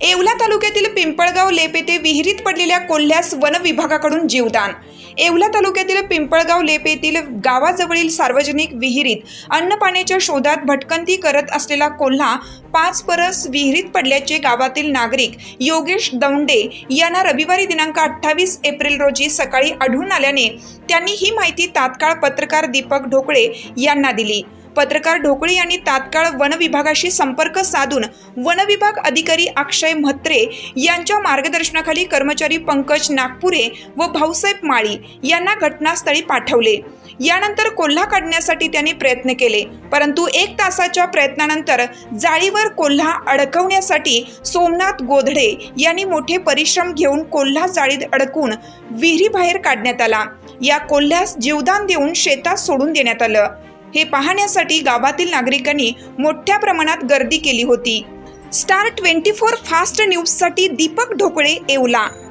येवला तालुक्यातील पिंपळगाव लेप येथे विहिरीत पडलेल्या कोल्ह्यास वन विभागाकडून जीवदान. येवला तालुक्यातील पिंपळगाव लेप येथील गावाजवळील सार्वजनिक विहिरीत अन्नपाण्याच्या शोधात भटकंती करत असलेला कोल्हा पाच परस विहिरीत पडल्याचे गावातील नागरिक योगेश दौंडे यांना रविवारी दिनांक अठ्ठावीस एप्रिल रोजी सकाळी आढळून आल्याने त्यांनी ही माहिती तात्काळ पत्रकार दीपक ढोकळे यांना दिली. पत्रकार ढोकळे यांनी तात्काळ वन विभागाशी संपर्क साधून वनविभाग अधिकारी अक्षय म्हत्रे यांच्या मार्गदर्शनाखाली कर्मचारी पंकज नागपुरे व भाऊसाहेब माळी यांना घटनास्थळी पाठवले. यानंतर कोल्हा काढण्यासाठी त्यांनी प्रयत्न केले परंतु एक तासाच्या प्रयत्नानंतर जाळीवर कोल्हा अडकवण्यासाठी सोमनाथ गोधडे यांनी मोठे परिश्रम घेऊन कोल्हा जाळीत अडकून विहिरीबाहेर काढण्यात आला. या कोल्ह्यास जीवदान देऊन शेतात सोडून देण्यात आलं. हे पाहण्यासाठी गावातील नागरिकांनी मोठ्या प्रमाणात गर्दी केली होती. स्टार ट्वेंटी फोर फास्ट न्यूजसाठी दीपक ढोकळे येवला.